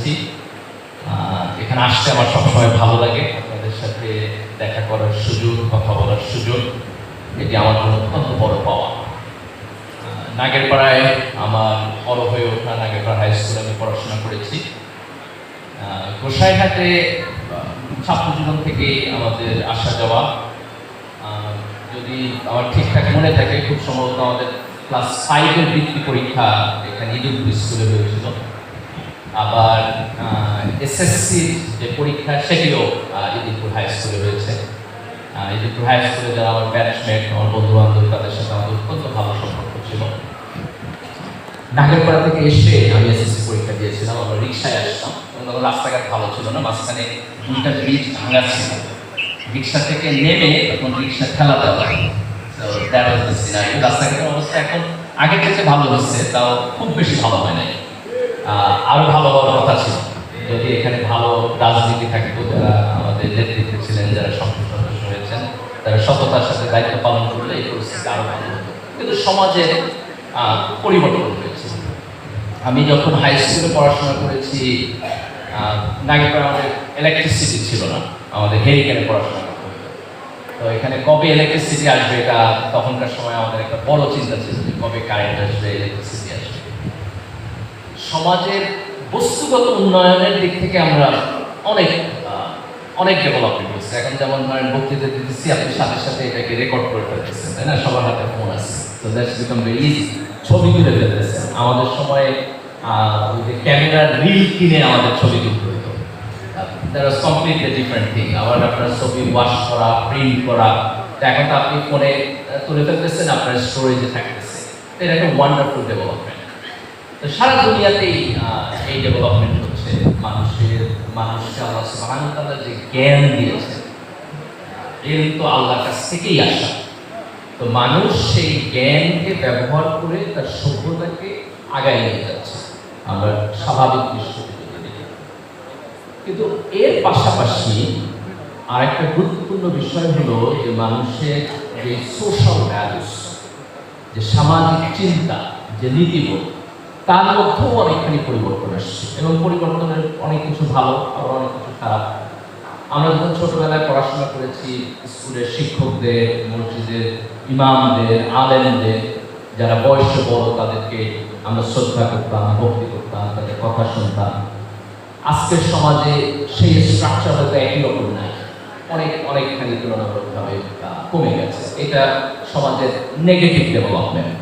করেছি এখানে আসতে আমার সবসময় ভালো লাগে। আপনাদের সাথে দেখা করার সুযোগ, কথা বলার সুযোগ, এটি আমার জন্য অত্যন্ত বড় পাওয়া। নাগেরপাড়ায় আমার বড় হয়ে ওঠা নাগেরপাড়া হাই স্কুলে আমি পড়াশোনা করেছি। গোসাইঘাটে ছাত্র জীবন থেকে আমাদের আসা যাওয়া। যদি আমার ঠিকঠাক মনে থাকে, খুব সম্ভবত আমাদের ক্লাস ফাইভের বৃত্তি পরীক্ষা এখানে ইদুল স্কুলে হয়েছিল। আবার এসএসসি যে পরীক্ষা সেটিও ইদিপুর হাই স্কুলে আহ, ইদিপুর হাই স্কুলে যারা আমার ব্যাটসম্যান আমার বন্ধু বান্ধব তাদের সাথে আমাদের অত্যন্ত ভালো সম্পর্ক ছিল। নাগেরপাড়া থেকে এসে আমি এসএসসি পরীক্ষা দিয়েছিলাম আমরা রিক্সায় আসতাম। তখন রাস্তাঘাট ভালো ছিল না মাঝখানে দুইটা ব্রিজ ভাঙা ছিল। রিক্সা থেকে নেমে তখন রিক্সা ঠেলা দেওয়া রাস্তাঘাটের অবস্থা এখন আগের থেকে ভালো হচ্ছে তাও খুব বেশি ভালো হয় নাই। আরও ভালো হওয়ার কথা ছিল। যদি এখানে ভালো রাজনীতি থাকতো যারা আমাদের নেতৃত্বে ছিলেন, যারা সংসদ সদস্য হয়েছেন, তারা সততার সাথে দায়িত্ব পালন করলে এই পরিস্থিতি আরও ভালো হতো। কিন্তু সমাজে পরিবর্তন হয়েছে। আমি যখন হাই স্কুলে পড়াশোনা করেছি নাগিপাড়া আমাদের ইলেকট্রিসিটি ছিল না। আমাদের হেরিকেনে পড়াশোনা তো এখানে কবে ইলেকট্রিসিটি আসবে এটা তখনকার সময় আমাদের একটা বড় চিন্তা ছিল যে কবে কারেন্ট আসবে ইলেকট্রিসিটি সমাজের বস্তুগত উন্নয়নের দিক থেকে আমরা অনেক অনেক ডেভেলপমেন্ট হচ্ছে এখন যেমন ধরেন বক্তৃতা দিতেছি, আপনি সাথে সাথে এটাকে রেকর্ড করে ফেলতেছেন, তাই না? সবার হাতে ফোন আছে। তো দ্যাটস বিকাম ভেরি ইজি ছবি তুলে ফেলতেছেন। আমাদের সময় ওই যে ক্যামেরার রিল কিনে আমাদের ছবি তুলতে হতো। দ্যাট কমপ্লিটলি ডিফারেন্ট থিং আবার আপনার ছবি ওয়াশ করা প্রিন্ট করা। এখন তো আপনি ফোনে তুলে ফেলতেছেন, আপনার স্টোরেজে থাকতেছে। এটা একটা ওয়ান্ডারফুল ডেভেলপমেন্ট সারা দুনিয়াতেই এই ডেভেলপমেন্ট হচ্ছে। মানুষের, মানুষকে আল্লাহ সুবহানাহু ওয়া তাআলা যে জ্ঞান দিয়েছে এর তো আল্লাহর কাছ থেকেই আসা। তো মানুষ সেই জ্ঞানকে ব্যবহার করে তার সভ্যতাকে আগায় নিয়ে যাচ্ছে। আমরা স্বাভাবিক দৃষ্টিতে কিন্তু এর পাশাপাশি আরেকটা গুরুত্বপূর্ণ বিষয় হলো যে মানুষের যে সোশ্যাল ভ্যালুস যে সামাজিক চিন্তা, যে নীতিবোধ তার মধ্যেও অনেকখানি পরিবর্তন আসছে এবং পরিবর্তনের অনেক কিছু ভালো, আবার অনেক কিছু খারাপ। আমরা যখন ছোটবেলায় পড়াশোনা করেছি, স্কুলের শিক্ষকদের, মসজিদের ইমামদের, আলেমদের, যারা বয়সে বড়, তাদেরকে আমরা শ্রদ্ধা করতাম, ভক্তি করতাম, তাদের কথা শুনতাম। আজকের সমাজে সেই স্ট্রাকচার হয়তো একই রকম নাই। অনেক, অনেকখানি তুলনামূলকভাবে কমে গেছে। এটা সমাজের নেগেটিভ ডেভেলপমেন্ট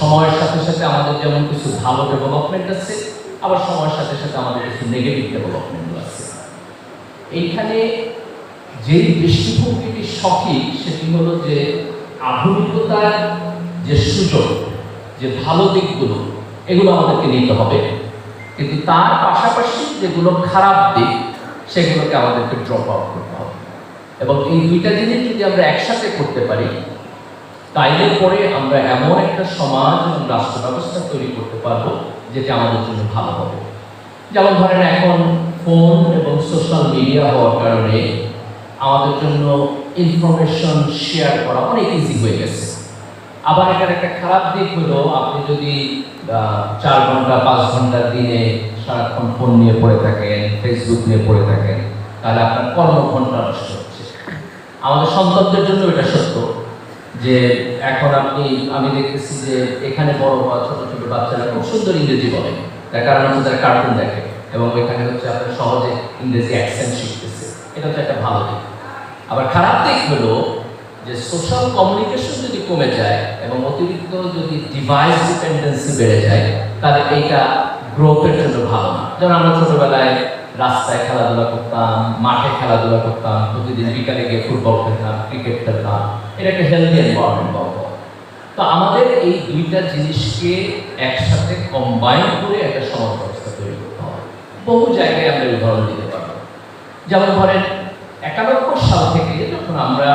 সময়ের সাথে সাথে আমাদের যেমন কিছু ভালো ডেভেলপমেন্ট আছে, আবার সময়ের সাথে সাথে আমাদের কিছু নেগেটিভ ডেভেলপমেন্ট আছে। এইখানে যেই দৃষ্টিভঙ্গিটি সঠিক, সেটি হলো যে আধুনিকতার যে সুযোগ, যে ভালো দিকগুলো, এগুলো আমাদেরকে নিতে হবে। কিন্তু তার পাশাপাশি যেগুলো খারাপ দিক, সেগুলোকে আমাদেরকে ড্রপ আউট করতে হবে। এবং এই দুইটা জিনিস যদি আমরা একসাথে করতে পারি তাইলে পরে আমরা এমন একটা সমাজ এবং রাষ্ট্র ব্যবস্থা তৈরি করতে পারব যেটা আমাদের জন্য ভালো হবে। যেমন ধরেন এখন ফোন এবং সোশ্যাল মিডিয়া হওয়ার কারণে আমাদের জন্য ইনফরমেশন শেয়ার করা অনেক ইজি হয়ে গেছে। আবার এটার একটা খারাপ দিক হলো, আপনি যদি চার ঘণ্টা, পাঁচ ঘণ্টা দিনে সারাক্ষণ ফোন নিয়ে পড়ে থাকেন ফেসবুক নিয়ে পড়ে থাকেন, তাহলে আপনার কর্মঘণ্টা নষ্ট হচ্ছে। আমাদের সন্তানদের জন্য এটা সত্য। যে এখন আপনি, আমি দেখতেছি যে এখানে বড় হওয়া ছোট ছোট বাচ্চারা খুব সুন্দর ইংরেজি বলে। তার কারণ হচ্ছে তারা কার্টুন দেখে এবং এখানে হচ্ছে আপনার সহজে ইংরেজি অ্যাকসেন্ট শিখতেছে। এটা হচ্ছে একটা ভালো দিক। আবার খারাপ দিক হলো যে সোশ্যাল কমিউনিকেশন যদি কমে যায় এবং অতিরিক্ত যদি ডিভাইস ডিপেন্ডেন্সি বেড়ে যায়, তাহলে এইটা গ্রোথের জন্য ভালো না। যেমন আমরা ছোটবেলায় রাস্তায় খেলাধুলা করতাম, মাঠে খেলাধুলা করতাম, প্রতিদিন বিকালে গিয়ে ফুটবল খেলতাম, ক্রিকেট খেলতাম। এটা একটা হেলদি এনভায়রনমেন্ট পাবো তো আমাদের এই দুইটা জিনিসকে একসাথে কম্বাইন করে একটা সমাজ ব্যবস্থা তৈরি করতে হবে বহু জায়গায় আমরা উদাহরণ দিতে পারব। যেমন ধরেন একানব্বই সাল থেকে যখন আমরা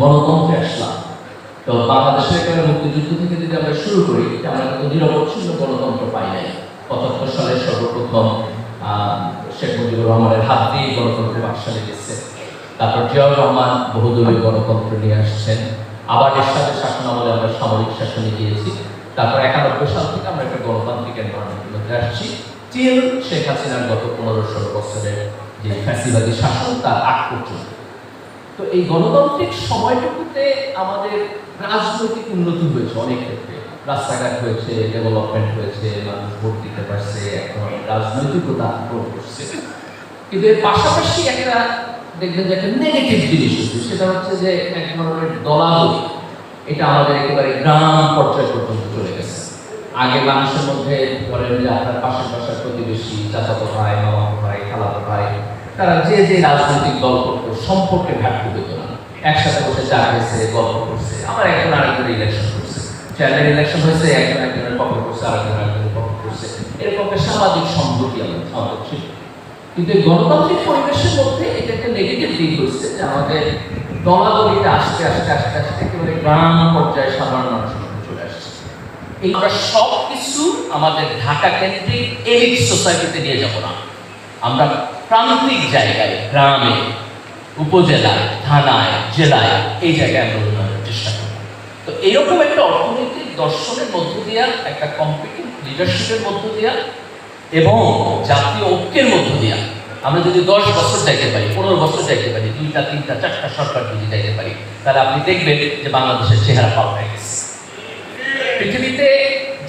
গণতন্ত্রে আসলাম, তো বাংলাদেশের এখানে মুক্তিযুদ্ধ থেকে যদি আমরা শুরু করি আমরা কিন্তু নিরবচ্ছিন্ন গণতন্ত্র পাই নাই। পঁচাত্তর সালে সর্বপ্রথম শেখ মুজিবুর রহমানের হাত দিয়ে গণতন্ত্রের বাকশালে গেছে। তারপর জিয়াউর রহমান বহুদলীয় গণতন্ত্র নিয়ে আসছেন। আবার এরশাদের শাসন আমলে আমরা সামরিক শাসনে গিয়েছি। তারপর একানব্বই সাল থেকে আমরা একটা গণতান্ত্রিক এনভারনমেন্টের মধ্যে আসছি। টিল শেখ হাসিনার গত পনেরো ষোলো বছরের যে ফ্যাসিবাদী শাসন, তার আগ পর্যন্ত। তো এই গণতান্ত্রিক সময়টুকুতে আমাদের রাজনৈতিক উন্নতি হয়েছে অনেক ক্ষেত্রে। রাস্তাঘাট হয়েছে ডেভেলপমেন্ট হয়েছে, মানুষ ভোট দিতে পারছে, এখন রাজনৈতিকতা গ্রহণ করছে। কিন্তু এর পাশাপাশি একটা দেখবেন যে একটা নেগেটিভ জিনিস হচ্ছে, সেটা হচ্ছে যে এক ধরনের দলাদলি, এটা আমাদের একেবারে গ্রাম পর্যায় পর্যন্ত চলে গেছে। আগে মানুষের মধ্যে ধরেন যে আপনার পাশের পাশের প্রতিবেশী, চাচাতো ভাই, মামাতো ভাই, খালাতো ভাই, তারা যে যে রাজনৈতিক দল করতো, সম্পর্কে ঘাটতি হতো না। একসাথে বসে চা খেয়েছে, গল্প করছে। আবার একজন আরেকজন ইলেকশন চেয়ারম্যান ইলেকশন হয়েছে, একজন একজনের পক্ষ করছে, আরেকজন আরেকজনের পক্ষ করছে। এরকম একটা সামাজিক সংহতি আমাদের ছিল কিন্তু এই গণতান্ত্রিক পরিবেশের মধ্যে এটা একটা নেগেটিভ দিক হচ্ছে যে আমাদের দলাদলিটা আস্তে আস্তে আস্তে আস্তে একেবারে গ্রাম পর্যায়ে সাধারণ মানুষের মধ্যে চলে আসছে। এই আমরা সব কিছু আমাদের ঢাকা কেন্দ্রিক এলিট সোসাইটিতে নিয়ে যাব না। আমরা প্রান্তিক জায়গায়, গ্রামে, উপজেলায়, থানায়, জেলায় এই জায়গায় আমরা তো এরকম একটা অর্থনৈতিক দর্শনের মধ্য দিয়া, একটা কম্পিটিভ লিডারশিপের মধ্য দিয়া এবং জাতীয় ঐক্যের মধ্য দিয়া। আমরা যদি দশ বছর যাইতে পারি, পনেরো বছর যাইতে পারি, দুইটা, তিনটা, চারটা সরকার যদি যাইতে পারি, তাহলে আপনি দেখবেন যে বাংলাদেশের চেহারা পাল্টে গেছে। পৃথিবীতে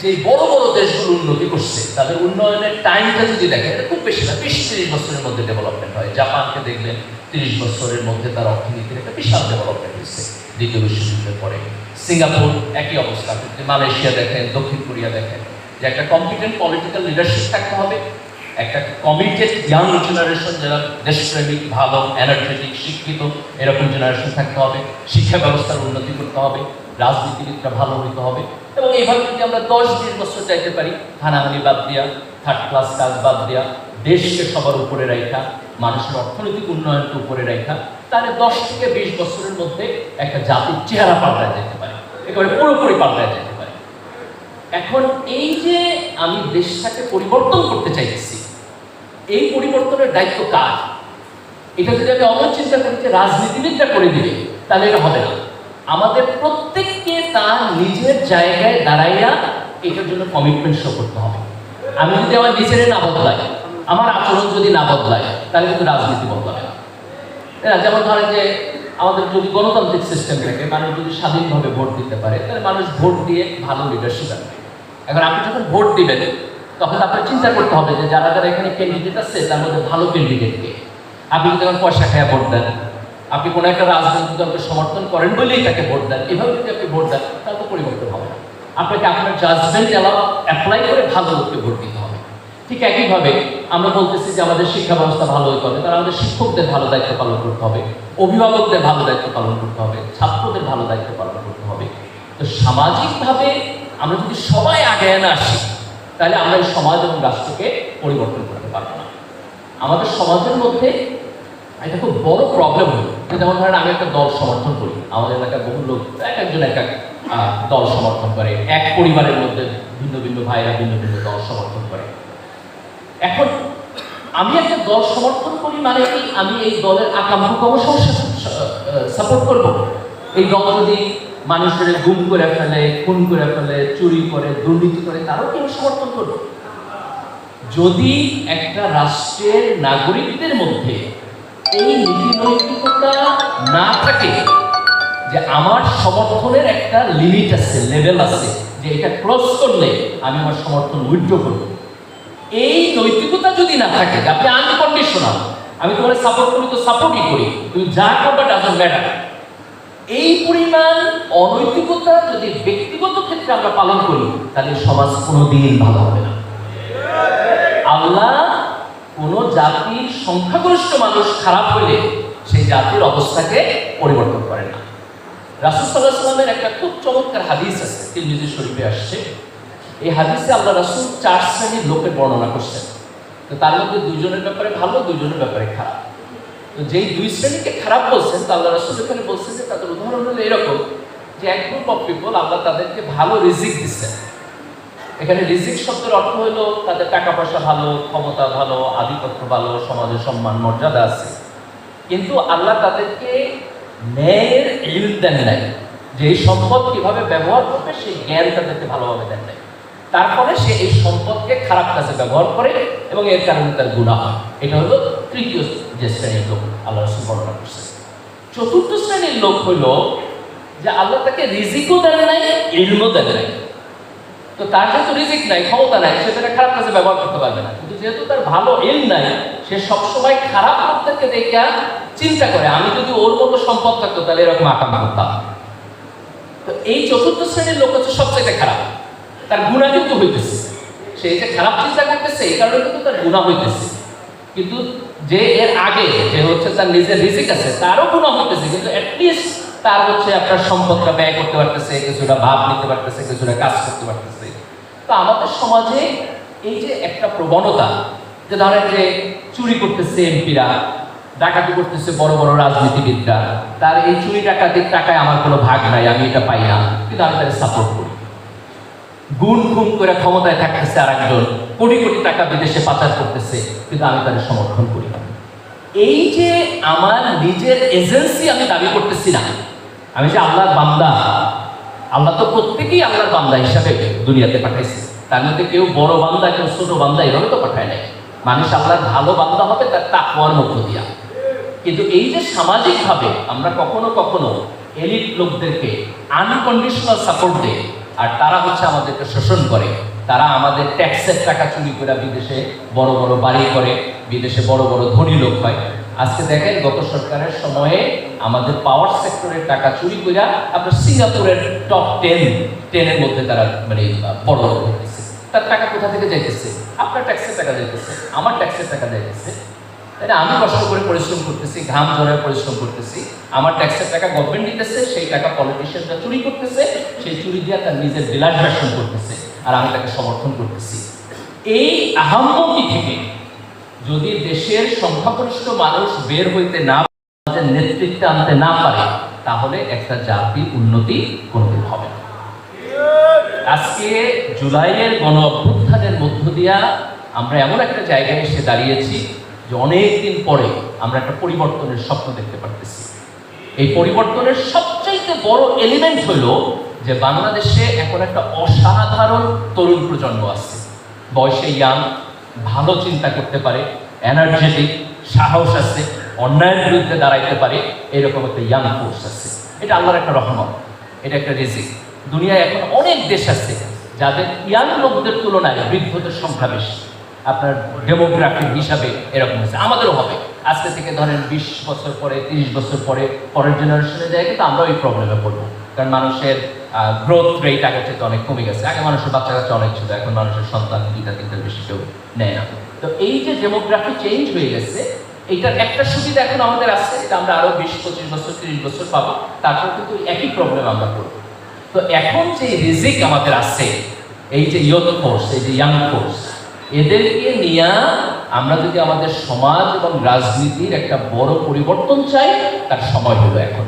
যে বড় বড় দেশগুলো উন্নতি করছে, তাদের উন্নয়নের টাইমটা যদি দেখেন খুব বেশি না, বিশ তিরিশ বছরের মধ্যে ডেভেলপমেন্ট হয়। জাপানকে দেখবেন তিরিশ বছরের মধ্যে তার অর্থনীতির একটা বিশাল ডেভেলপমেন্ট হয়েছে, দ্বিতীয় বিশ্বযুদ্ধের পরে। সিঙ্গাপুর, একই অবস্থা। মালয়েশিয়া দেখেন, দক্ষিণ কোরিয়া দেখেন, যে একটা কম্পিটেন্ট পলিটিক্যাল লিডারশিপ থাকতে হবে, একটা কমিটেড ইয়াং জেনারেশন যারা দেশপ্রেমিক, ভালো এনার্জেটিক শিক্ষিত, এরকম জেনারেশন থাকতে হবে, শিক্ষা ব্যবস্থার উন্নতি করতে হবে রাজনীতিবিদরা ভালো হইতে হবে। এবং এইভাবে যদি আমরা দশ বিশ বছর চাইতে পারি হানাহানি বাদ দিয়া থার্ড ক্লাস কাজ বাদ দিয়া, দেশকে সবার উপরে রাখা মানুষের অর্থনৈতিক উন্নয়নকে উপরে রাখা তাহলে দশ থেকে বিশ বছরের মধ্যে একটা জাতির চেহারা পাল্টায় যেতে পারে। একেবারে পুরোপুরি পাল্টায় যেতে পারে। এখন এই যে আমি দেশটাকে পরিবর্তন করতে চাইতেছি, এই পরিবর্তনের দায়িত্ব কার? এটা যদি আমি অমন চিন্তা করি যে রাজনীতিবিদরা করে দিবে, তাহলে এটা হবে না। আমাদের প্রত্যেককে তার নিজের জায়গায় দাঁড়াইয়া এটার জন্য কমিটমেন্ট শো করতে হবে। আমি যদি আমার নিজের না বদলাই, আমার আচরণ যদি না বদলায় তাহলে কিন্তু রাজনীতি বদলাবে? যেমন ধরেন যে আমাদের যদি গণতান্ত্রিক সিস্টেম থাকে, মানুষ যদি স্বাধীনভাবে ভোট দিতে পারে, তাহলে মানুষ ভোট দিয়ে ভালো লিডারশিপ আনবে। এখন আপনি যখন ভোট দিবেন, তখন আপনার চিন্তা করতে হবে যে যারা যারা এখানে ক্যান্ডিডেট আছে, তার মধ্যে ভালো ক্যান্ডিডেট কে? আপনি যদি এখন পয়সা খায়া ভোট দেন, আপনি কোনো একটা রাজনৈতিক দলকে সমর্থন করেন বলেই তাকে ভোট দেন, এভাবে যদি আপনি ভোট দেন, তাহলে পরিবর্তন হবে না। আপনাকে আপনার জাজমেন্ট অ্যাপ্লাই করে ভালো লোককে ভোট দিতে হবে। ঠিক একইভাবে আমরা বলতেছি যে আমাদের শিক্ষা ব্যবস্থা ভালো হবে তারা আমাদের শিক্ষকদের ভালো দায়িত্ব পালন করতে হবে, অভিভাবকদের ভালো দায়িত্ব পালন করতে হবে, ছাত্রদের ভালো দায়িত্ব পালন করতে হবে। তো সামাজিকভাবে আমরা যদি সবাই আগে না আসি, তাহলে আমরা এই সমাজ এবং রাষ্ট্রকে পরিবর্তন করতে পারব না। আমাদের সমাজের মধ্যে একটা খুব বড় প্রবলেম হলো। যেমন ধরেন আমি একটা দল সমর্থন করি। আমাদের এলাকার বহু লোক, এক একজন এক এক দল সমর্থন করে। এক পরিবারের মধ্যে ভিন্ন ভিন্ন ভাইরা ভিন্ন ভিন্ন দল সমর্থন করে। এখন আমি একটা দল সমর্থন করি মানে কি? আমি এই দলের আকাঙ্ক্ষকম সাপোর্ট করব। এই দল যদি মানুষের গুম করে ফেলে, খুন করে ফেলে, চুরি করে, দুর্নীতি করে, তারও কি আমি সমর্থন করব? যদি একটা রাষ্ট্রের নাগরিকদের মধ্যে এই নীতি নৈতিকতা না থাকে যে আমার সমর্থনের একটা লিমিট আছে লেভেল আছে, যে এটা ক্রস করলে আমি আমার সমর্থন উইথড্র করব। এই নৈতিকতা যদি না থাকে, আপনি আনকন্ডিশনাল আমি তোমার সাপোর্ট করি, তো সাপোর্টই করি। তুমি যা করবে ম্যাটার এই পরিমাণ অনৈতিকতা যদি ব্যক্তিগত ক্ষেত্রে আমরা পালন করি, তাহলে সমাজ কোনোদিন ভালো হবে না। আল্লাহ কোন জাতির সংখ্যাগরিষ্ঠ মানুষ খারাপ হলে সেই জাতির অবস্থাকে পরিবর্তন করে না। রাসুল সাল্লাহ সাল্লামের একটা খুব চমৎকার হাদিস আছে, তিরমিজি শরীফে আসছে। এই হাদিসে আল্লাহ রাসুল চার শ্রেণির লোকের বর্ণনা করছেন। তো তার মধ্যে দুজনের ব্যাপারে ভালো দুজনের ব্যাপারে খারাপ। তো যেই দুই শ্রেণীকে খারাপ বলছেন, তা আল্লাহ রাসুল এখানে বলছেন যে তাদের উদাহরণ হলো এরকম যে এক গ্রুপ অফ পিপল আল্লাহ তাদেরকে ভালো রিজিক দিচ্ছেন। এখানে রিজিক শব্দের অর্থ হলো তাদের টাকা পয়সা ভালো, ক্ষমতা ভালো, আধিপত্য ভালো সমাজে সম্মান, মর্যাদা আছে। কিন্তু আল্লাহ তাদেরকে ন্যায়ের ইল দেন নাই। যে এই সম্পদ কীভাবে ব্যবহার করবে, সেই জ্ঞান তাদেরকে ভালোভাবে দেন নাই। তারপরে সে এই সম্পদকে খারাপ কাজে ব্যবহার করে এবং এর কারণে তার গুণা হয়। এটা হলো তৃতীয় যে শ্রেণির লোক, আল্লাহ বর্ণনা করছে চতুর্থ শ্রেণির লোক হলো যে আল্লাহ তাকে রিজিকও দেন নাই, ইলমও দেন নাই। তো তার যেহেতু রিজিক নাই, ক্ষমতা নাই, সে সেটা খারাপ কাজে ব্যবহার করতে পারবে না। কিন্তু যেহেতু তার ভালো এল নাই, সে সবসময় খারাপ লোকদেরকে দেখে চিন্তা করে, আমি যদি ওর মতো সম্পদ থাকতো, তাহলে এরকম আকাম করতাম। তো এই চতুর্থ শ্রেণির লোক হচ্ছে সবচেয়ে খারাপ। তার গুণা কিন্তু হইতেছে। সে যে খারাপ চিন্তা করতেছে, এই কারণে কিন্তু তার গুণা হইতেছে। কিন্তু যে এর আগে যে হচ্ছে তার নিজের রিজিক আছে, তারও গুণা হইতেছে, কিন্তু অ্যাটলিস্ট তার হচ্ছে আপনার সম্পদটা ব্যয় করতে পারতেছে, কিছুটা ভাব নিতে পারতেছে, কিছুটা কাজ করতে পারতেছে। তো আমাদের সমাজে এই যে একটা প্রবণতা, যে ধরেন যে চুরি করতেছে এমপিরা, ডাকাতি করতেছে বড় বড় রাজনীতিবিদরা, তার এই চুরি ডাকাতির টাকায় আমার কোনো ভাগ নাই, আমি এটা পাই না, কিন্তু আমি তাদের সাপোর্ট করি। গুণ গুণ করে ক্ষমতায় থাকতেছে আর একজন কোটি কোটি টাকা বিদেশে পাচার করতেছে, কিন্তু আমি তাদের সমর্থন করি না। এই যে আমার নিজের এজেন্সি আমি দাবি করতেছি না, আমি যে আল্লাহর বান্দা, আল্লাহ তো প্রত্যেকেই আল্লাহর বান্দা হিসাবে দুনিয়াতে পাঠাইছে। তার মধ্যে কেউ বড় বান্দা, কেউ ছোট বান্দা এভাবে তো পাঠায় নাই। মানুষ আল্লাহর ভালো বান্দা হবে তার তাকওয়ার মধ্য দিয়া। কিন্তু এই যে সামাজিকভাবে আমরা কখনো কখনো এলিট লোকদেরকে আনকন্ডিশনাল সাপোর্ট দেয় আর তারা হচ্ছে আমাদেরকে শোষণ করে। তারা আমাদের ট্যাক্সের টাকা চুরি করে বিদেশে বড় বড় বাড়ি করে, বিদেশে বড় বড় ধনী লোক হয়। আজকে দেখেন গত সরকারের সময়ে আমাদের পাওয়ার সেক্টরের টাকা চুরি করে আপনার সিঙ্গাপুরের টপ টেন টেনের মধ্যে তারা মানে বড় তার টাকা কোথা থেকে যাইতেছে? আপনার ট্যাক্সের টাকা যাইতেছে, আমার ট্যাক্সের টাকা যাইতেছে। না আমি কষ্ট করে পরিশ্রম করতেছি, ঘাম ঝরে পরিশ্রম করতেছি। আমার ট্যাক্সের টাকা গভর্নমেন্ট নিতেছে সেই টাকা পলিটিশিয়ানরা চুরি করতেছে, সেই চুরি দিয়ে তার নিজের ভাষণ করতেছে আর আমি তাকে সমর্থন করতেছি। এই আহাম্মকি থেকে যদি দেশের সংখ্যাগরিষ্ঠ মানুষ বের হইতে না নেতৃত্বে আনতে না পারে, তাহলে একটা জাতির উন্নতি কোনোদিন হবে আজকে জুলাইয়ের গণ অভ্যুত্থানের মধ্য দিয়া আমরা এমন একটা জায়গায় এসে দাঁড়িয়েছি যে অনেক দিন পরে আমরা একটা পরিবর্তনের স্বপ্ন দেখতে পারতেছি। এই পরিবর্তনের সবচাইতে বড় এলিমেন্ট হলো যে বাংলাদেশে এখন একটা অসাধারণ তরুণ প্রজন্ম আছে। বয়সে ইয়াং ভালো চিন্তা করতে পারে এনার্জেটিক সাহস আছে, অন্যায়ের বিরুদ্ধে দাঁড়াইতে পারে, এরকম একটা ইয়াং ফোর্স আছে। এটা আল্লাহর একটা রহমত, এটা একটা রিজিক। দুনিয়ায় এখন অনেক দেশ আছে যাদের ইয়াং লোকদের তুলনায় বৃদ্ধদের সংখ্যা বেশি। আপনার ডেমোগ্রাফিক হিসাবে এরকম আছে আমাদেরও হবে। আজকে থেকে ধরেন বিশ বছর পরে, তিরিশ বছর পরে, পরের জেনারেশনে যায় কিন্তু আমরাও এই প্রবলেমে পড়ব। কারণ মানুষের গ্রোথ রেট আগের থেকে অনেক কমে গেছে। আগে মানুষের বাচ্চা কাচ্চা অনেক ছিল, এখন মানুষের সন্তান দুইটা তিনটার বেশি কেউ নেয় না। তো এই যে ডেমোগ্রাফি চেঞ্জ হয়ে গেছে, এইটার একটা সুবিধা এখন আমাদের আছে, এটা আমরা আরও বিশ, পঁচিশ বছর, তিরিশ বছর পাবো। তারপর কিন্তু একই প্রবলেম আমরা করব তো এখন যে রিজিক আমাদের আছে, এই যে ইয়থ ফোর্স এই যে ইয়াং ফোর্স এদেরকে নিয়ে আমরা যদি আমাদের সমাজ এবং রাজনীতির একটা বড় পরিবর্তন চাই, তার সময় হলো এখন।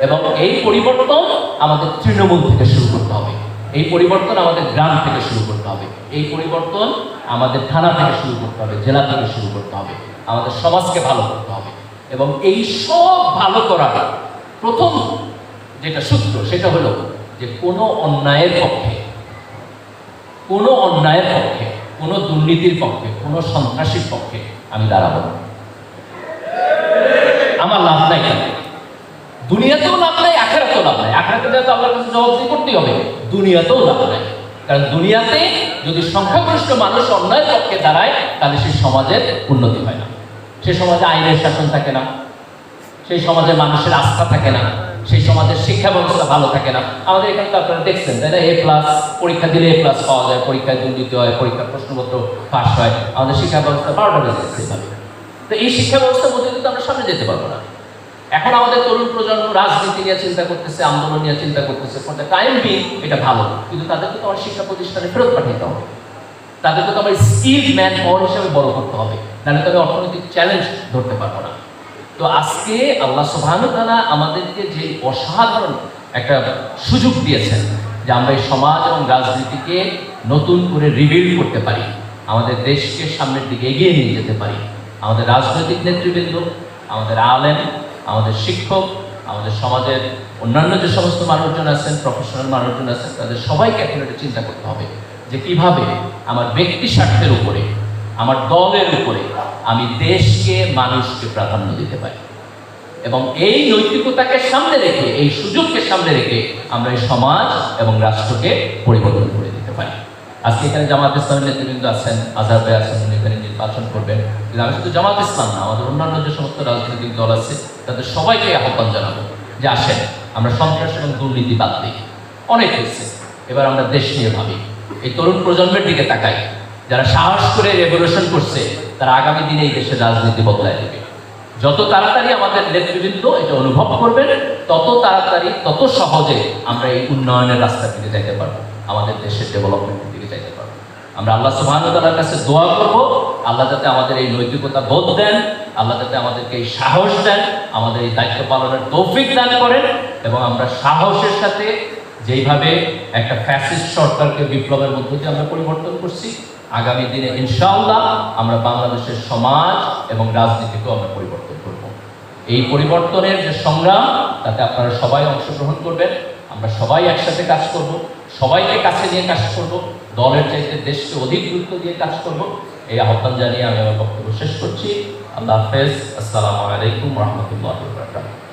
এবং এই পরিবর্তন আমাদের তৃণমূল থেকে শুরু করতে হবে। এই পরিবর্তন আমাদের গ্রাম থেকে শুরু করতে হবে। এই পরিবর্তন আমাদের থানা থেকে শুরু করতে হবে, জেলা থেকে শুরু করতে হবে, আমাদের সমাজকে ভালো করতে হবে। এবং এই সব ভালো করার প্রথম যেটা সূত্র, সেটা হলো যে কোনো অন্যায়ের পক্ষে, কোনো অন্যায়ের পক্ষে কোনো দুর্নীতির পক্ষে, কোনো সন্ত্রাসীর পক্ষে আমি দাঁড়াবো আমার লাভ নাই। দুনিয়াতেও লাভ নাই, আখেরাতেও লাভ নাই। আখেরাতে যেহেতু আল্লাহর কাছে জবাবদি করতেই হবে, দুনিয়াতেও লাভ নাই। কারণ দুনিয়াতে যদি সংখ্যাগরিষ্ঠ মানুষ অন্যায়ের পক্ষে দাঁড়ায়, তাহলে সেই সমাজের উন্নতি হয় না। সে সমাজে আইনের শাসন থাকে না। সেই সমাজে মানুষের আস্থা থাকে না। সেই সমাজের শিক্ষা ব্যবস্থা ভালো থাকে না। আমাদের এখানে তো আপনারা দেখছেন, তাই না? এ প্লাস পরীক্ষা দিলে এ প্লাস পাওয়া যায়, পরীক্ষায় দুর্নীতি হয়, পরীক্ষার প্রশ্নপত্র পাস হয়। আমাদের শিক্ষা ব্যবস্থা বারোটা বেজে যাচ্ছে এভাবে। তো এই শিক্ষা ব্যবস্থার মধ্যে কিন্তু আমরা সামনে যেতে পারব না। এখন আমাদের তরুণ প্রজন্ম রাজনীতি নিয়ে চিন্তা করতেছে, আন্দোলন নিয়ে চিন্তা করতেছে ফর দ্য টাইম বিং এটা ভালো। কিন্তু তাদেরকে তো আমার শিক্ষা প্রতিষ্ঠানে ফেরত পাঠাতে হবে। তাদেরকে তো আমার স্কিল ম্যান পাওয়ার হিসেবে বড় করতে হবে। নাহলে তবে অর্থনৈতিক চ্যালেঞ্জ ধরতে পারব না। তো আজকে আল্লাহ সুবহানাহু আমাদেরকে যে অসাধারণ একটা সুযোগ দিয়েছেন যে আমরা এই সমাজ এবং রাজনীতিকে নতুন করে রিবিল্ড করতে পারি, আমাদের দেশকে সামনের দিকে এগিয়ে নিয়ে যেতে পারি। আমাদের রাজনৈতিক নেতৃবৃন্দ, আমাদের আলেম, আমাদের শিক্ষক, আমাদের সমাজের অন্যান্য যে সমস্ত মানুষজন আছেন প্রফেশনাল মানুষজন আছেন, তাদের সবাইকে এখন এটা চিন্তা করতে হবে যে কীভাবে আমার ব্যক্তি স্বার্থের উপরে আমার দলের উপরে আমি দেশকে, মানুষকে প্রাধান্য দিতে পারি। এবং এই নৈতিকতাকে সামনে রেখে, এই সুযোগকে সামনে রেখে আমরা এই সমাজ এবং রাষ্ট্রকে পরিবর্তন করে দিতে পারি। আজকে এখানে জামাত ইসলামের নেতৃবৃন্দ আছেন, আজহার ভাই আছেন এখানে নির্বাচন করবেন। কিন্তু আমি শুধু জামাত ইসলাম না, আমাদের অন্যান্য যে সমস্ত রাজনৈতিক দল আছে, তাদের সবাইকে আহ্বান জানাব যে আসেন, আমরা সন্ত্রাস এবং দুর্নীতি বাদ দিই। অনেক হয়েছে। এবার আমরা দেশ নিয়ে ভাবি। এই তরুণ প্রজন্মের দিকে তাকাই। যারা সাহস করে রেভলিউশন করছে, তারা আগামী দিনে এই দেশের রাজনীতি বদলায় দেবে। যত তাড়াতাড়ি আমাদের নেতৃবৃন্দ এটা অনুভব করবেন, তত তাড়াতাড়ি, তত সহজে আমরা এই উন্নয়নের রাস্তা দিকে যেতে পারব, আমাদের দেশের ডেভেলপমেন্টের দিকে যেতে পারব। আমরা আল্লাহ সুবহানাহু কাছে দোয়া করব, আল্লাহ যাতে আমাদের এই নৈতিকতা বোধ দেন, আল্লাহ যাতে আমাদেরকে এই সাহস দেন, আমাদের এই দায়িত্ব পালনের তৌফিক দান করেন এবং আমরা সাহসের সাথে যেইভাবে একটা ফ্যাসিস্ট সরকারকে বিপ্লবের মধ্য দিয়ে আমরা পরিবর্তন করছি আগামী দিনে ইনশাআল্লাহ আমরা বাংলাদেশের সমাজ এবং রাজনীতিকেও আমরা পরিবর্তন করব। এই পরিবর্তনের যে সংগ্রাম, তাতে আপনারা সবাই অংশগ্রহণ করবেন, আমরা সবাই একসাথে কাজ করব, সবাইকে কাছে নিয়ে কাজ করব, দলের চাইতে দেশকে অধিক গুরুত্ব দিয়ে কাজ করব। এই আহ্বান জানিয়ে আমি আমার বক্তব্য শেষ করছি। আল্লাহ হাফেজ। আসসালামু আলাইকুম রহমতুল্লাহ